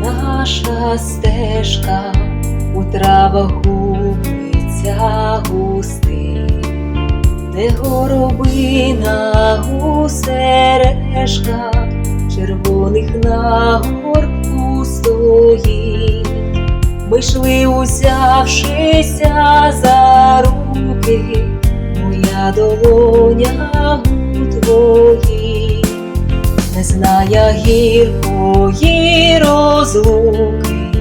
наша стежка у травах губиться густий, де горобина гусерешка, червоних на горку стоїть. Ми йшли, узявшися за руки, моя долоня у твоїй, не зная гіркої розлуки,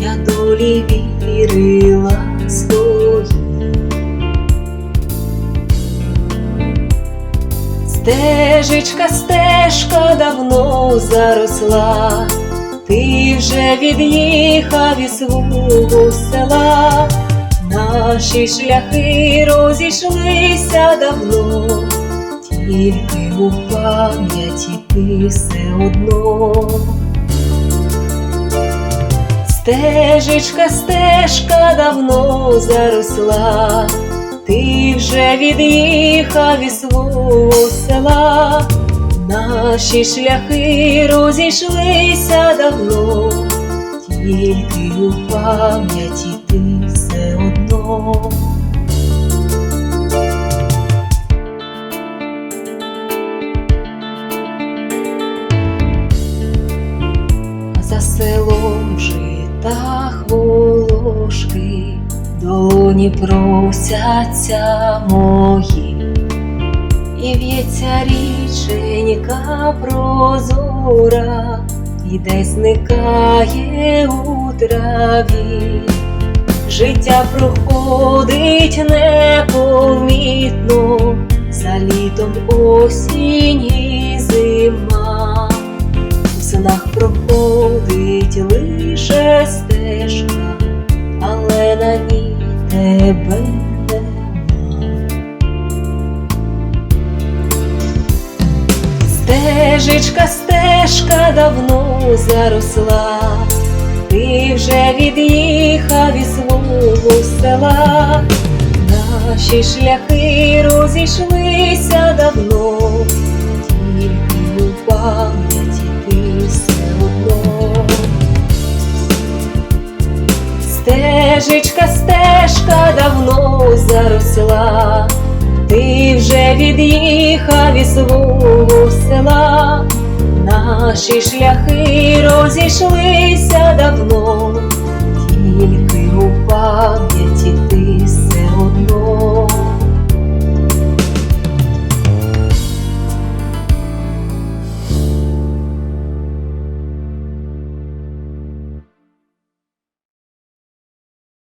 я долі вірила своїй. Стежечка, стежка давно заросла, ти вже від'їхав із свого села, наші шляхи розійшлися давно, тільки у пам'яті ти все одно. Стежечка, стежка давно заросла, ти вже від'їхав із свого села, наші шляхи розійшлися давно, тільки у пам'яті ти селом житах волошки, долоні просяться мої, і в'ється річенька прозора, і десь зникає у траві. Життя проходить непомітно, за літом осінь тебе. Стежечка, стежка давно заросла, ти вже від'їхав із свого села, наші шляхи розійшлися давно, Стежечка, стежка давно заросла, ти вже від'їхав із свого села, наші шляхи розійшлися